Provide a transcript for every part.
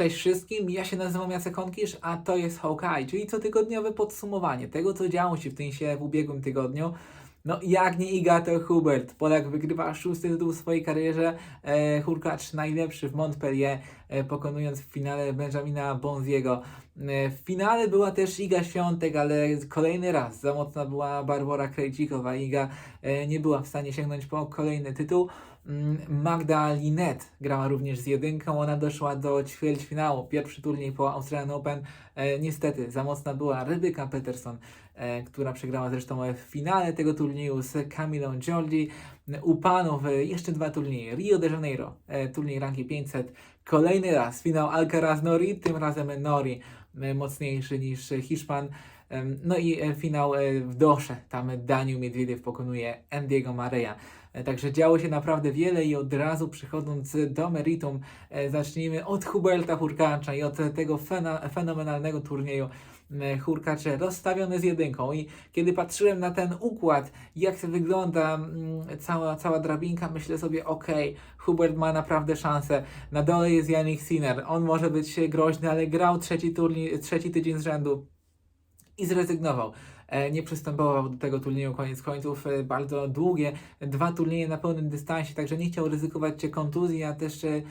Cześć wszystkim, ja się nazywam Jacek Konkisz, a to jest Hawkeye, czyli cotygodniowe podsumowanie tego, co działo się w tenisie w ubiegłym tygodniu. No jak nie Iga, to Hubert. Polak wygrywa szósty tytuł w swojej karierze. E, Hurkacz najlepszy w Montpellier, e, pokonując w finale Benjamina Bonziego. E, w finale była też Iga Świątek, ale kolejny raz za mocna była Barbara Krejcikowa. Iga e, nie była w stanie sięgnąć po kolejny tytuł. Mm, Magda Linet grała również z jedynką, ona doszła do ćwierćfinału, pierwszy turniej po Australian Open. E, niestety, za mocna była Rebecca Peterson, e, która przegrała zresztą w finale tego turnieju z Camilą Giorgi. U panów e, jeszcze dwa turnieje, Rio de Janeiro, e, turniej ranki 500, kolejny raz finał Alcaraz Nori, tym razem Nori e, mocniejszy niż Hiszpan. No i e, finał e, w Dosze, tam Daniel Miedwiediew pokonuje Andiego Mareja. E, Także działo się naprawdę wiele i od razu przechodząc do meritum, e, zacznijmy od Huberta Hurkacza i od tego fenomenalnego turnieju. Hurkacze rozstawione z jedynką i kiedy patrzyłem na ten układ, jak wygląda cała, cała drabinka, myślę sobie, okej, Hubert ma naprawdę szansę. Na dole jest Janik Sinner, on może być groźny, ale grał trzeci, turniej, trzeci tydzień z rzędu i zrezygnował. E, Nie przystępował do tego turnieju koniec końców. e, Bardzo długie, dwa turnieje na pełnym dystansie, także nie chciał ryzykować kontuzji, a też e,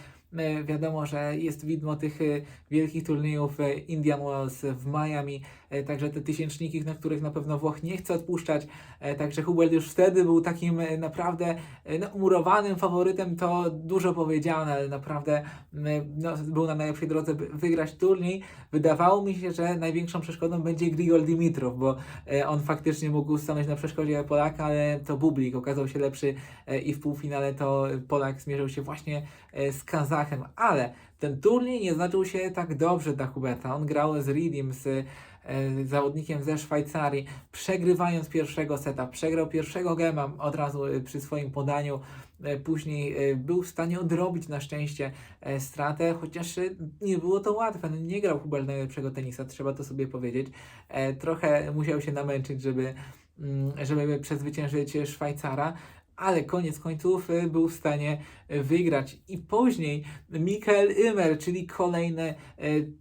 wiadomo, że jest widmo tych e, wielkich turniejów e, Indian Wells w Miami, e, także te tysięczniki, na których na pewno Włoch nie chce odpuszczać. E, Także Hubert już wtedy był takim e, naprawdę e, no, murowanym faworytem, to dużo powiedziane, ale naprawdę no, był na najlepszej drodze, by wygrać turniej. Wydawało mi się, że największą przeszkodą będzie Grigol Dimitrov, bo e, on faktycznie mógł stanąć na przeszkodzie Polaka, ale to Bublik okazał się lepszy e, i w półfinale to Polak zmierzył się właśnie e, z Kazachem, ale ten turniej nie zaczął się tak dobrze dla Huberta. On grał z Ridim, z e, zawodnikiem ze Szwajcarii, przegrywając pierwszego seta, przegrał pierwszego gema od razu e, przy swoim podaniu, E, później był w stanie odrobić na szczęście stratę, chociaż nie było to łatwe, no, nie grał Hubert najlepszego tenisa, trzeba to sobie powiedzieć. Trochę musiał się namęczyć, żeby, mm, żeby przezwyciężyć Szwajcara, ale koniec końców e, był w stanie e, wygrać. I później Mikael Ymer, czyli kolejne e,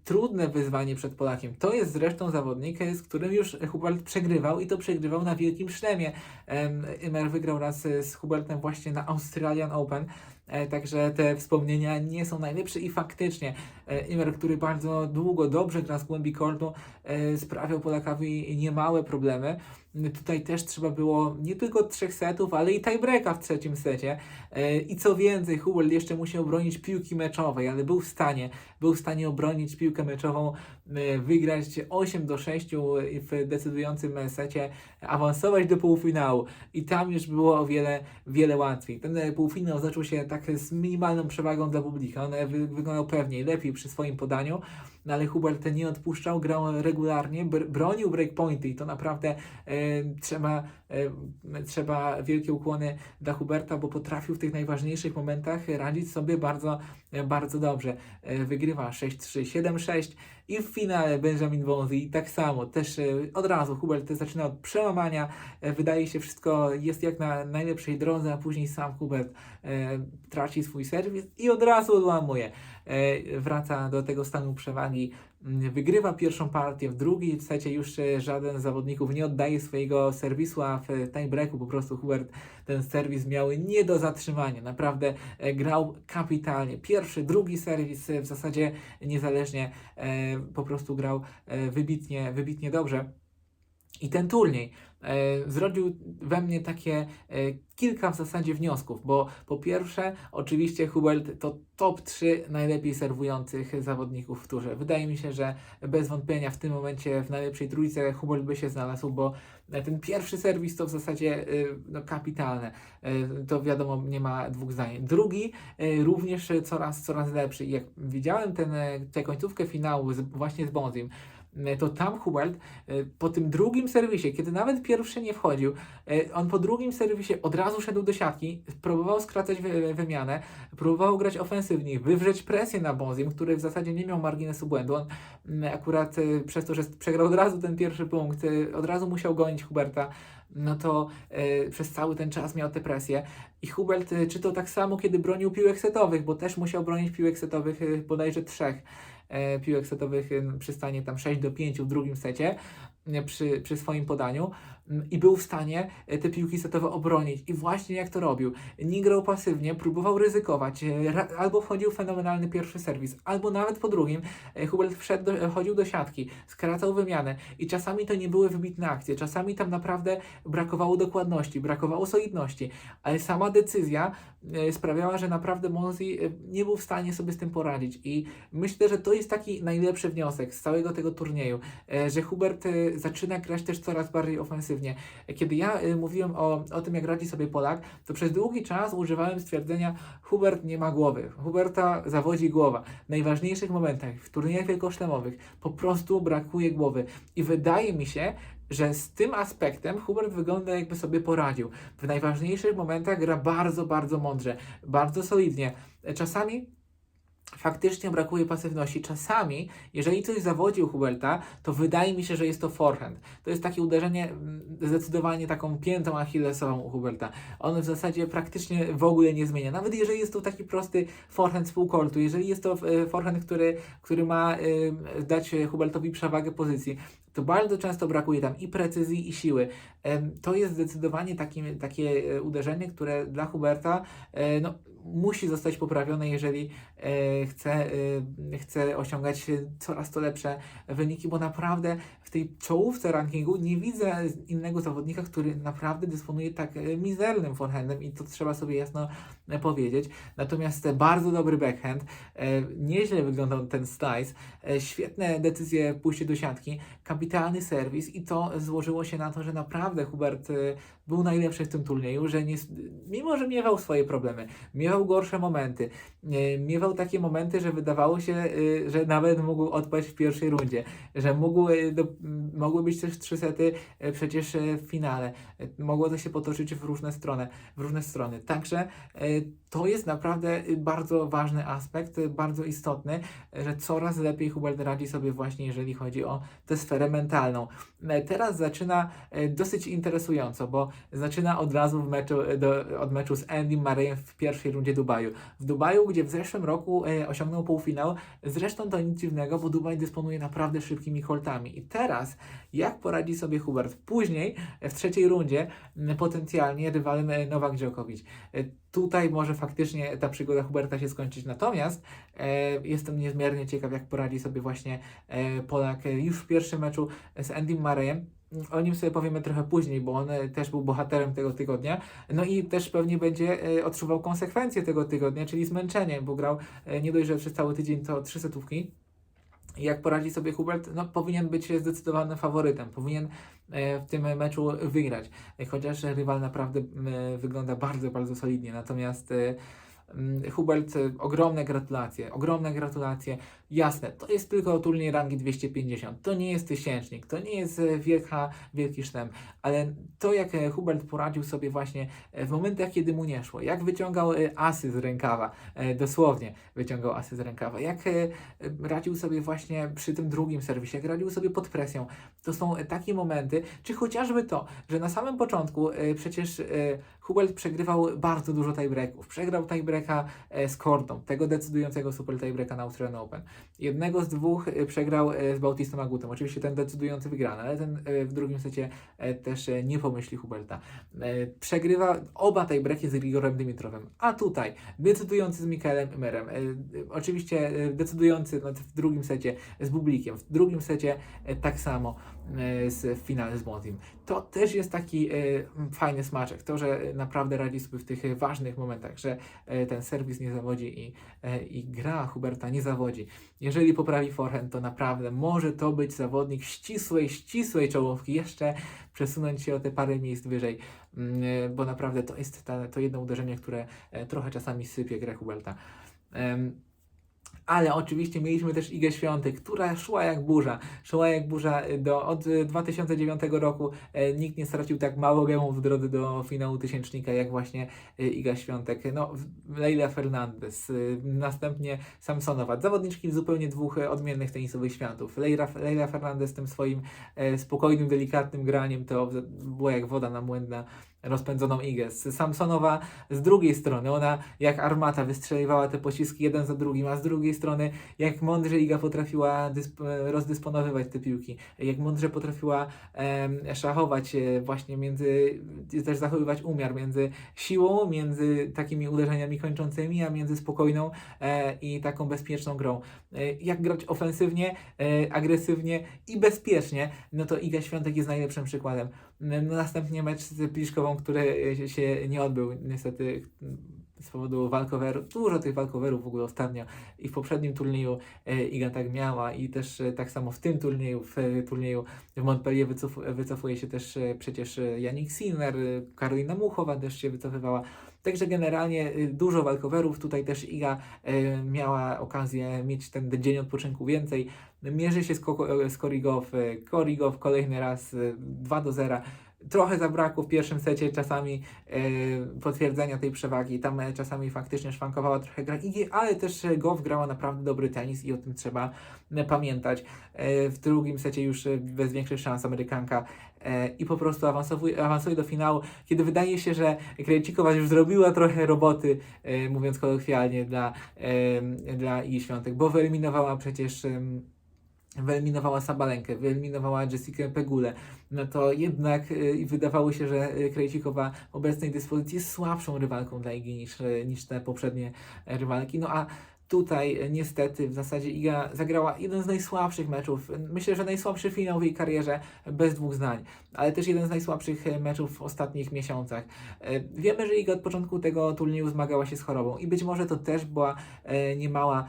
trudne wyzwanie przed Polakiem. To jest zresztą zawodnik, z którym już Hubert przegrywał i to przegrywał na wielkim szlemie. Em, Ymer wygrał raz z Hubertem właśnie na Australian Open. E, Także te wspomnienia nie są najlepsze i faktycznie e, Imer, który bardzo długo dobrze gra z głębi kortu, e, sprawiał Polakowi niemałe problemy. Tutaj też trzeba było nie tylko trzech setów, ale i tiebreaka w trzecim secie. E, I co więcej, Hubert jeszcze musiał bronić piłki meczowej, ale był w stanie, był w stanie obronić piłkę meczową, e, wygrać 8 do 6 w decydującym secie, awansować do półfinału. I tam już było o wiele, wiele łatwiej. Ten półfinał zaczął się tak z minimalną przewagą dla publika. On wy, wyglądał pewniej, lepiej przy swoim podaniu, no ale Hubert nie odpuszczał, grał regularnie, br bronił breakpointy i to naprawdę e, trzeba, trzeba wielkie ukłony dla Huberta, bo potrafił w tych najważniejszych momentach radzić sobie bardzo, bardzo dobrze. E, wygrywa 6-3, 7-6 i w finale Benjamin Bonzi tak samo, też e, od razu Hubert zaczyna od przełamania, e, wydaje się wszystko jest jak na najlepszej drodze, a później sam Hubert traci swój serwis i od razu odłamuje. Wraca do tego stanu przewagi, wygrywa pierwszą partię, w drugiej secie już żaden z zawodników nie oddaje swojego serwisu, a w tiebreaku po prostu Hubert ten serwis miał nie do zatrzymania. Naprawdę e, grał kapitalnie. Pierwszy, drugi serwis e, w zasadzie niezależnie e, po prostu grał wybitnie, wybitnie dobrze. I ten turniej zrodził we mnie takie e, kilka w zasadzie wniosków, bo po pierwsze, oczywiście Hubert to top 3 najlepiej serwujących zawodników w turze. Wydaje mi się, że bez wątpienia w tym momencie w najlepszej trójce Hubert by się znalazł, bo e, ten pierwszy serwis to w zasadzie e, no, kapitalne. E, To wiadomo, nie ma dwóch zdań. Drugi e, również coraz, coraz lepszy. Jak widziałem ten, e, tę końcówkę finału z, właśnie z Bonzim, e, to tam Hubert e, po tym drugim serwisie, kiedy nawet pierwszy nie wchodził, e, on po drugim serwisie od razu szedł do siatki, próbował skracać wy, wymianę, próbował grać ofensywnie, wywrzeć presję na Bonzim, który w zasadzie nie miał marginesu błędu. On mm, akurat e, przez to, że przegrał od razu ten pierwszy punkt, e, od razu musiał gonić Huberta, no to e, przez cały ten czas miał tę presję. I Hubert e, czy to tak samo, kiedy bronił piłek setowych, bo też musiał bronić piłek setowych e, bodajże trzech. E, piłek setowych przy stanie tam 6 do 5 w drugim secie przy, przy swoim podaniu i był w stanie e, te piłki setowe obronić. I właśnie jak to robił. Nie grał pasywnie, próbował ryzykować. e, Albo wchodził fenomenalny pierwszy serwis, albo nawet po drugim e, Hubert wszedł do, chodził do siatki, skracał wymianę i czasami to nie były wybitne akcje, czasami tam naprawdę brakowało dokładności, brakowało solidności, ale sama decyzja sprawiała, że naprawdę Monzi nie był w stanie sobie z tym poradzić i myślę, że to jest taki najlepszy wniosek z całego tego turnieju, że Hubert zaczyna grać też coraz bardziej ofensywnie. E, Kiedy ja e, mówiłem o, o tym, jak radzi sobie Polak, to przez długi czas używałem stwierdzenia Hubert nie ma głowy, Huberta zawodzi głowa. W najważniejszych momentach, w turniejach wielkoszlemowych po prostu brakuje głowy i wydaje mi się, że z tym aspektem Hubert wygląda jakby sobie poradził. W najważniejszych momentach gra bardzo, bardzo mądrze, bardzo solidnie. Czasami faktycznie brakuje pasywności. Czasami, jeżeli coś zawodzi u Huberta, to wydaje mi się, że jest to forehand. To jest takie uderzenie mm, zdecydowanie taką piętą achillesową u Huberta. On w zasadzie praktycznie w ogóle nie zmienia. Nawet jeżeli jest to taki prosty forehand z półkortu, jeżeli jest to e, forehand, który, który ma dać Hubertowi przewagę pozycji, to bardzo często brakuje tam i precyzji, i siły. To jest zdecydowanie takim, takie e, uderzenie, które dla Huberta e, no, musi zostać poprawione, jeżeli e, chce, chce osiągać coraz to lepsze wyniki, bo naprawdę w tej czołówce rankingu nie widzę innego zawodnika, który naprawdę dysponuje tak mizernym forehandem i to trzeba sobie jasno powiedzieć. Natomiast bardzo dobry backhand, nieźle wyglądał ten slice, świetne decyzje w pójściu do siatki, kapitalny serwis i to złożyło się na to, że naprawdę Hubert e, był najlepszy w tym turnieju, że nie, mimo, że miewał swoje problemy, miewał gorsze momenty, e, miewał takie momenty, że wydawało się, e, że nawet mógł odpaść w pierwszej rundzie, że mógł, e, do, mogły być też trzy sety przecież w finale. Mogło to się potoczyć w różne strony, w różne strony. Także to jest naprawdę e, bardzo ważny aspekt, e, bardzo istotny, że coraz lepiej Hubert radzi sobie właśnie, jeżeli chodzi o tę sferę mentalną. Teraz zaczyna dosyć interesująco, bo zaczyna od razu w meczu, e, do, od meczu z Andy Murrayem w pierwszej rundzie Dubaju. W Dubaju, gdzie w zeszłym roku e, osiągnął półfinał, zresztą to nic dziwnego, bo Dubaj dysponuje naprawdę szybkimi holtami. I teraz, jak poradzi sobie Hubert? Później, w trzeciej rundzie, potencjalnie rywalem e, Nowak Djokovic. E, Tutaj może faktycznie ta przygoda Huberta się skończyć, natomiast e, jestem niezmiernie ciekaw, jak poradzi sobie właśnie e, Polak e, już w pierwszym meczu z Andy Murrayem. O nim sobie powiemy trochę później, bo on e, też był bohaterem tego tygodnia. No i też pewnie będzie e, odczuwał konsekwencje tego tygodnia, czyli zmęczenie, bo grał e, nie dość, że przez cały tydzień to trzy setówki. Jak poradzi sobie Hubert, no powinien być zdecydowanym faworytem, powinien w tym meczu wygrać, chociaż rywal naprawdę wygląda bardzo, bardzo solidnie. Natomiast Hubert, ogromne gratulacje, ogromne gratulacje. Jasne, to jest tylko turniej rangi 250, to nie jest tysięcznik, to nie jest e, wielka, wielki sztem, ale to jak e, Hubert poradził sobie właśnie e, w momentach, kiedy mu nie szło, jak wyciągał asy z rękawa, dosłownie wyciągał asy z rękawa, jak radził sobie właśnie przy tym drugim serwisie, jak radził sobie pod presją. To są takie momenty, czy chociażby to, że na samym początku przecież Hubert przegrywał bardzo dużo tiebreaków. Przegrał tiebreaka z Kordą, tego decydującego super tiebreaka na Australian Open. Jednego z dwóch e, przegrał e, z Bautistą Agutem. Oczywiście ten decydujący wygrany, ale ten e, w drugim secie też nie pomyśli Huberta. Przegrywa oba tiebreaki z Grigorem Dymitrowem. A tutaj decydujący z Mikaelem Merem. Oczywiście decydujący no, w drugim secie z Bublikiem. W drugim secie tak samo z w finale z Montim. To też jest taki e, fajny smaczek, to, że naprawdę radzi sobie w tych e, ważnych momentach, że e, ten serwis nie zawodzi i, e, i gra Huberta nie zawodzi. Jeżeli poprawi forehand, to naprawdę może to być zawodnik ścisłej, ścisłej czołówki, jeszcze przesunąć się o te parę miejsc wyżej, mm, e, bo naprawdę to jest ta, to jedno uderzenie, które e, trochę czasami sypie grę Huberta. Ale oczywiście mieliśmy też Igę Świątek, która szła jak burza. Szła jak burza do, od e, 2009 roku. E, nikt nie stracił tak mało gemów w drodze do finału tysięcznika, jak właśnie e, Iga Świątek. No, Leila Fernandez, e, następnie Samsonowa. Zawodniczki zupełnie dwóch e, odmiennych tenisowych światów. Leila, Leila Fernandez tym swoim e, spokojnym, delikatnym graniem to było jak woda na młyn rozpędzoną Igę. Samsonowa z drugiej strony, ona jak armata wystrzeliwała te pociski jeden za drugim, a z drugiej strony jak mądrze Iga potrafiła dysp- rozdysponowywać te piłki, jak mądrze potrafiła szachować właśnie między, też zachowywać umiar między siłą, między takimi uderzeniami kończącymi, a między spokojną e, i taką bezpieczną grą. E, jak grać ofensywnie, e, agresywnie i bezpiecznie, no to Iga Świątek jest najlepszym przykładem. Następnie mecz z Pliszkową, który się nie odbył niestety z powodu walkowerów, dużo tych walkowerów w ogóle ostatnio i w poprzednim turnieju e, Iga tak miała i też e, tak samo w tym turnieju, w e, turnieju w Montpellier wycof, wycofuje się też przecież Janik Sinner, Karolina Muchowa też się wycofywała. Także generalnie dużo walkowerów, tutaj też Iga miała okazję mieć ten dzień odpoczynku więcej. Mierzy się z, e, z Korigow, Korigow kolejny raz e, 2 do 0. Trochę zabrakło w pierwszym secie czasami e, potwierdzenia tej przewagi. Tam e, czasami faktycznie szwankowała trochę gra Igi, ale też e, Goff grała naprawdę dobry tenis i o tym trzeba e, pamiętać. E, w drugim secie już e, bez większych szans Amerykanka e, i po prostu awansuje do finału, kiedy wydaje się, że Krejcikowa już zrobiła trochę roboty, e, mówiąc kolokwialnie, dla, e, dla Igi Świątek, bo wyeliminowała przecież em, wyeliminowała Sabalenkę, wyeliminowała Jessikę Pegulę, no to jednak y, wydawało się, że y, Krejcikowa w obecnej dyspozycji jest słabszą rywalką dla Igi niż, y, niż te poprzednie e, rywalki. No a tutaj niestety w zasadzie Iga zagrała jeden z najsłabszych meczów, myślę, że najsłabszy finał w jej karierze bez dwóch zdań, ale też jeden z najsłabszych e, meczów w ostatnich miesiącach. E, Wiemy, że Iga od początku tego turnieju zmagała się z chorobą i być może to też była e, niemała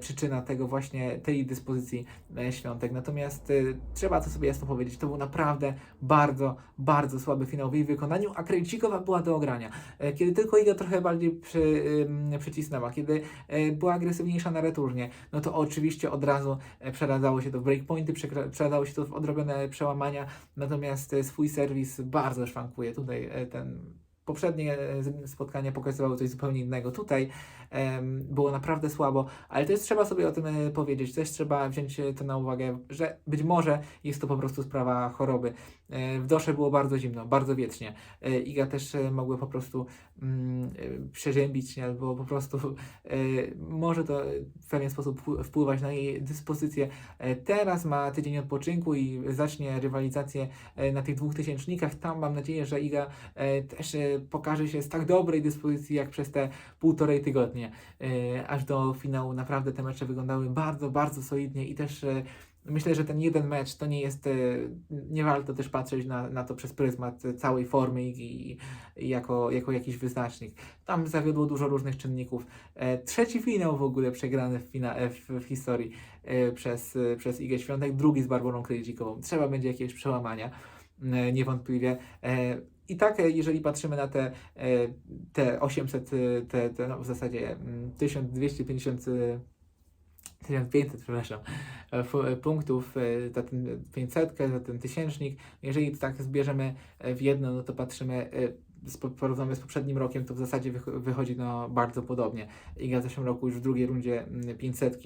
przyczyna tego właśnie, tej dyspozycji świątek. Natomiast trzeba to sobie jasno powiedzieć, to był naprawdę bardzo, bardzo słaby finał w jej wykonaniu, a Krejcikowa była do ogrania. Kiedy tylko Iga trochę bardziej przy, przycisnęła, kiedy była agresywniejsza na returnie, no to oczywiście od razu przeradzało się to w breakpointy, przeradzało się to w odrobione przełamania, natomiast e, swój serwis bardzo szwankuje. Tutaj e, ten poprzednie e, spotkania pokazywały coś zupełnie innego. Tutaj było naprawdę słabo, ale też trzeba sobie o tym e, powiedzieć, też trzeba wziąć e, to na uwagę, że być może jest to po prostu sprawa choroby. E, W dosze było bardzo zimno, bardzo wiecznie. Iga też mogły po prostu mm, przeziębić albo po prostu może to w pewien sposób wpł- wpływać na jej dyspozycję. Teraz ma tydzień odpoczynku i zacznie rywalizację na tych dwóch tysięcznikach. Tam mam nadzieję, że Iga też pokaże się z tak dobrej dyspozycji jak przez te półtorej tygodnie. E, Aż do finału naprawdę te mecze wyglądały bardzo, bardzo solidnie i też e, Myślę, że ten jeden mecz to nie jest, e, nie warto też patrzeć na, na to przez pryzmat całej formy i, i, jako, jako jakiś wyznacznik. Tam zawiodło dużo różnych czynników. Trzeci finał w ogóle przegrany w, fina, w, w historii przez, przez Igę Świątek, drugi z Barbarą Krejcikową. Trzeba będzie jakieś przełamania, niewątpliwie. E, i tak, e, jeżeli patrzymy na te, e, te 800, e, te, te no w zasadzie mm, 1250, e, 1500, przepraszam, e, e, punktów e, za ten 500, za ten tysięcznik, jeżeli tak zbierzemy e, w jedno, no to patrzymy, porównamy z poprzednim rokiem, to w zasadzie wych- wychodzi no bardzo podobnie. Iga w zeszłym roku już w drugiej rundzie 500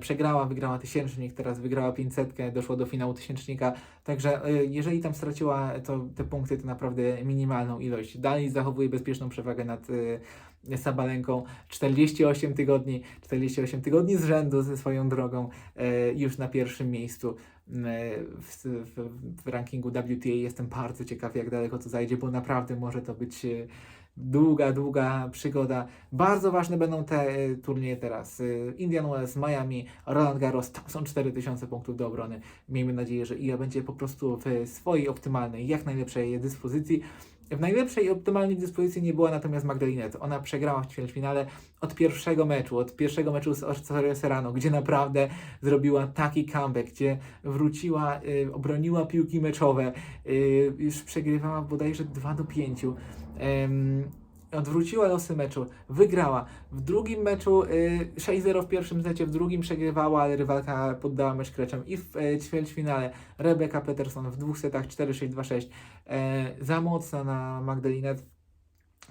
przegrała, wygrała tysięcznik, teraz wygrała 500, doszło do finału tysięcznika, także e, jeżeli tam straciła to, te punkty, to naprawdę minimalną ilość. Dalej zachowuje bezpieczną przewagę nad e, Sabalenką 48 tygodni, 48 tygodni z rzędu ze swoją drogą e, już na pierwszym miejscu e, w, w, w rankingu WTA. Jestem bardzo ciekaw, jak daleko to zajdzie, bo naprawdę może to być e, długa, długa przygoda. Bardzo ważne będą te turnieje teraz. Indian Wells, Miami, Roland Garros, tam są 4000 punktów do obrony. Miejmy nadzieję, że IA będzie po prostu w swojej optymalnej, jak najlepszej dyspozycji. W najlepszej i optymalnej dyspozycji nie była natomiast Magdalinet. Ona przegrała w ćwierćfinale od pierwszego meczu, od pierwszego meczu z Orsorio Serrano, gdzie naprawdę zrobiła taki comeback, gdzie wróciła, y, obroniła piłki meczowe, y, już przegrywała bodajże 2 do 5. Ym, odwróciła losy meczu, wygrała. W drugim meczu y, 6-0 w pierwszym secie, w drugim przegrywała, ale rywalka poddała mecz kreczem. I w y, ćwierćfinale Rebecca Peterson w dwóch setach 4-6, 2-6. E, za mocna na Magdalinet.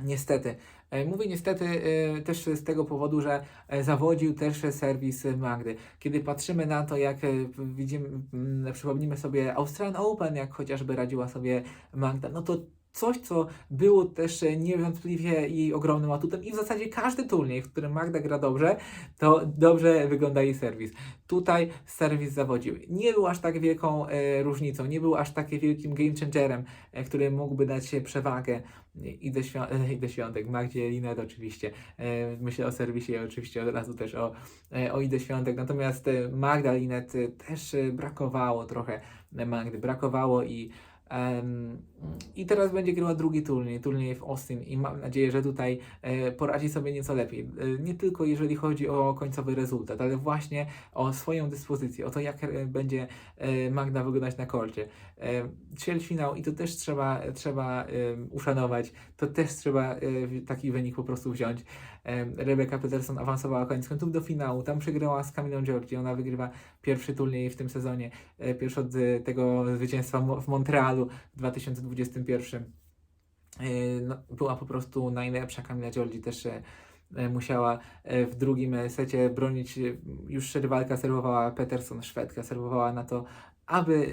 Niestety. E, Mówię niestety e, też z tego powodu, że e, zawodził też serwis Magdy. Kiedy patrzymy na to, jak widzimy, przypomnimy sobie Australian Open, jak chociażby radziła sobie Magda, no to coś, co było też e, niewątpliwie jej ogromnym atutem i w zasadzie każdy turniej, w którym Magda gra dobrze, to dobrze wygląda jej serwis. Tutaj serwis zawodził. Nie był aż tak wielką e, różnicą, nie był aż tak wielkim game changerem, e, który mógłby dać się przewagę i do, e, i do świątek, Magdzie Linet oczywiście. E, myślę o serwisie oczywiście od razu też o, e, o Idę Świątek. Natomiast e, Magda Linet też brakowało trochę Magdy, brakowało i I teraz będzie grała drugi turniej, turniej w Austin i mam nadzieję, że tutaj e, poradzi sobie nieco lepiej. E, nie tylko jeżeli chodzi o końcowy rezultat, ale właśnie o swoją dyspozycję, o to jak e, będzie Magda wyglądać na korcie. E, ćwierćfinał i to też trzeba, trzeba e, uszanować, to też trzeba e, taki wynik po prostu wziąć. Rebecca Peterson awansowała koniec końców do finału, tam przegrała z Camilą Giorgi, ona wygrywa pierwszy turniej w tym sezonie, pierwszy od tego zwycięstwa w Montrealu w 2021. E, No, była po prostu najlepsza. Kamila Giorgi też musiała w drugim secie bronić. Już rywalka serwowała Peterson, Szwedka serwowała na to, aby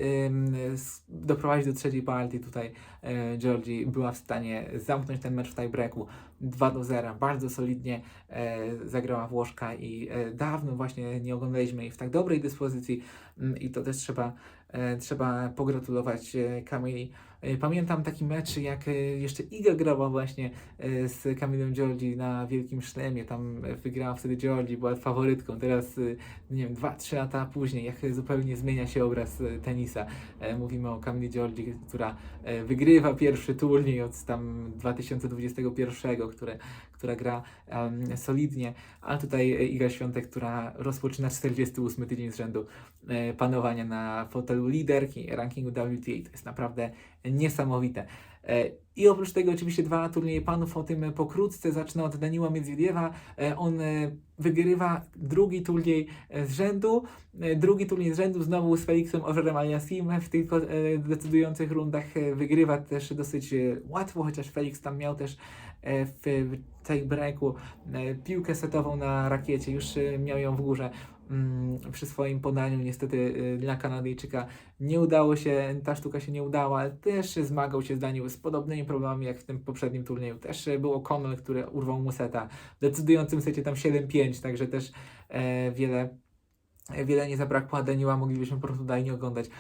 doprowadzić do trzeciej partii. Tutaj e, Georgi była w stanie zamknąć ten mecz w tiebreaku 2 do 0. Bardzo solidnie e, zagrała Włoszka i e, dawno właśnie nie oglądaliśmy jej w tak dobrej dyspozycji Mm, i to też trzeba, trzeba pogratulować Kamili. E, Pamiętam taki mecz, jak e, jeszcze Iga grała właśnie e, z Kamilą Giorgi na Wielkim Szlemie. Tam wygrała wtedy Giorgi, była faworytką. Teraz, nie wiem, 2-3 lata później, jak zupełnie zmienia się obraz tenisa. Mówimy o Kamili Giorgi, która wygrywa pierwszy turniej od tam 2021, które, która gra em, solidnie, a tutaj Iga Świątek, która rozpoczyna 48 tydzień z rzędu panowania na fotelu liderki rankingu WTA. To jest naprawdę niesamowite. E, I oprócz tego oczywiście dwa turnieje panów, o tym pokrótce zacznę od Daniła Miedwiediewa. E, On e, wygrywa drugi turniej z rzędu, drugi turniej z rzędu znowu z Felixem Ożerem Aliasim w tych decydujących rundach wygrywa też dosyć łatwo, chociaż Felix tam miał też w tej breaku piłkę setową na rakiecie, już miał ją w górze przy swoim podaniu. Niestety e, dla Kanadyjczyka nie udało się, ta sztuka się nie udała, też zmagał się z Daniel z podobnymi problemami jak w tym poprzednim turnieju. Też e, był O'Connell, który urwał mu seta w decydującym secie tam 7-5, także też e, wiele, wiele nie zabrakło, a Daniela moglibyśmy po prostu dalej nie oglądać.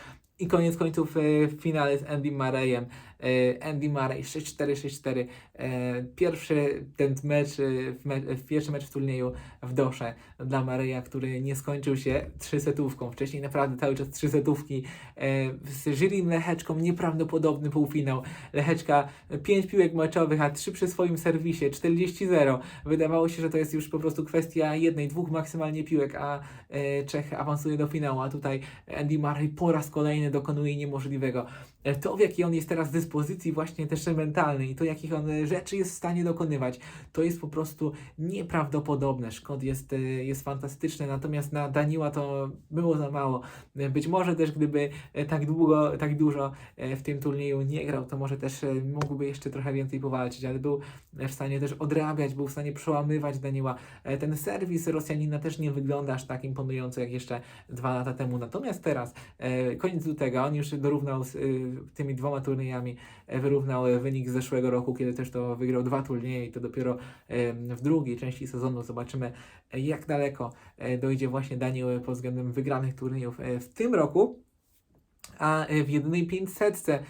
I koniec końców e, w finale z Andy Murrayem. E, Andy Murray 6-4, 6-4. E, Pierwszy ten mecz, e, w, pierwszy mecz w turnieju w Dosze dla Murraya, który nie skończył się trzysetówką. Wcześniej naprawdę cały czas trzysetówki. Z Żyrim Lecheczką nieprawdopodobny półfinał. Lecheczka 5 piłek meczowych, a 3 przy swoim serwisie, 40-0. Wydawało się, że to jest już po prostu kwestia jednej, dwóch maksymalnie piłek, a Czech awansuje do finału, a tutaj Andy Murray po raz kolejny dokonuje niemożliwego. E, To, w jakiej on jest teraz dyspozycji właśnie też mentalnej i to, jakich on e, rzeczy jest w stanie dokonywać, to jest po prostu nieprawdopodobne. Szkod jest, e, jest fantastyczny, natomiast na Daniła to było za mało. Być może też gdyby tak długo, tak dużo w tym turnieju nie grał, to może też mógłby jeszcze trochę więcej powalczyć, ale był w stanie też odrabiać, był w stanie przełamywać Daniła. Ten serwis Rosjanina też nie wygląda aż tak imponująco jak jeszcze dwa lata temu. Natomiast teraz, koniec lutego, on już dorównał tymi dwoma turniejami, e, wyrównał e, wynik z zeszłego roku, kiedy też to wygrał dwa turnieje i to dopiero w drugiej części sezonu zobaczymy, e, jak daleko dojdzie właśnie Daniel pod względem wygranych turniejów w tym roku. A w jedynej 500 e,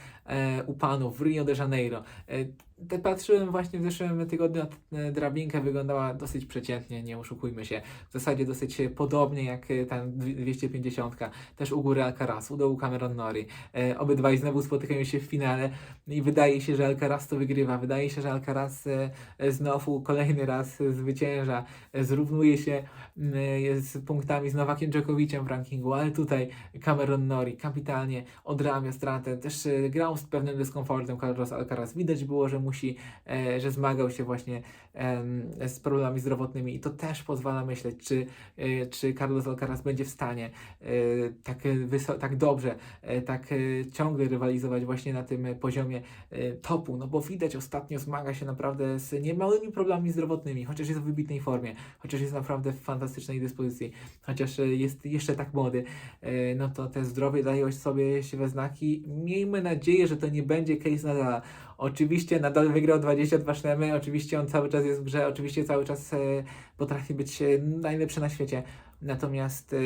u panów w Rio de Janeiro. E, te patrzyłem właśnie w zeszłym tygodniu, na tę drabinkę wyglądała dosyć przeciętnie, nie oszukujmy się. W zasadzie dosyć e, podobnie jak e, ta dwi- 250, też u góry Alcaraz, u dołu Cameron Norrie. E, obydwaj znowu spotykają się w finale i wydaje się, że Alcaraz to wygrywa. Wydaje się, że Alcaraz e, e, znowu kolejny raz e, zwycięża, e, zrównuje się e, z punktami z Nowakiem Dżokowiciem w rankingu, ale tutaj Cameron Norrie kapitalnie odrabia stratę. Też e, grał z pewnym dyskomfortem Carlos Alcaraz. Widać było, że musi, e, że zmagał się właśnie em, z problemami zdrowotnymi i to też pozwala myśleć, czy, e, czy Carlos Alcaraz będzie w stanie e, tak, e, tak dobrze, e, tak e, ciągle rywalizować właśnie na tym e, poziomie e, topu, no bo widać ostatnio zmaga się naprawdę z niemałymi problemami zdrowotnymi, chociaż jest w wybitnej formie, chociaż jest naprawdę w fantastycznej dyspozycji, chociaż e, jest jeszcze tak młody, e, no to te zdrowie daje sobie się we znaki. Miejmy nadzieję, że to nie będzie case Nadala. Oczywiście nadal wygrał 22 szlemy, oczywiście on cały czas jest w grze, oczywiście cały czas e, potrafi być e, najlepszy na świecie. Natomiast e,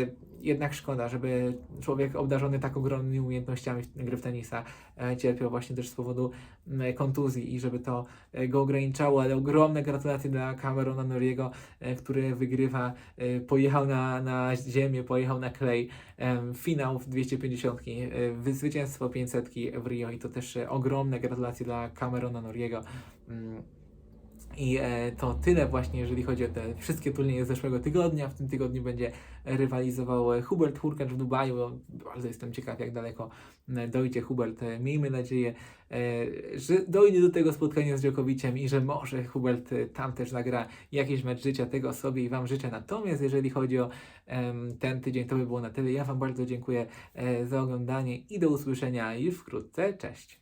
jednak szkoda, żeby człowiek obdarzony tak ogromnymi umiejętnościami gry w tenisa cierpiał właśnie też z powodu kontuzji i żeby to go ograniczało, ale ogromne gratulacje dla Camerona Noriego, który wygrywa, pojechał na, na ziemię, pojechał na klej, finał w 250, e, wy- zwycięstwo 500 w Rio i to też ogromne gratulacje dla Camerona Noriego. Mm, I e, to tyle właśnie, jeżeli chodzi o te wszystkie turnieje z zeszłego tygodnia. W tym tygodniu będzie rywalizował e, Hubert Hurkacz w Dubaju. Bardzo jestem ciekaw, jak daleko dojdzie Hubert. E, Miejmy nadzieję, że dojdzie do tego spotkania z Djokoviciem i że może Hubert tam też nagra jakiś mecz życia. Tego sobie i Wam życzę. Natomiast jeżeli chodzi o ten tydzień, to by było na tyle. Ja Wam bardzo dziękuję za oglądanie i do usłyszenia już wkrótce. Cześć!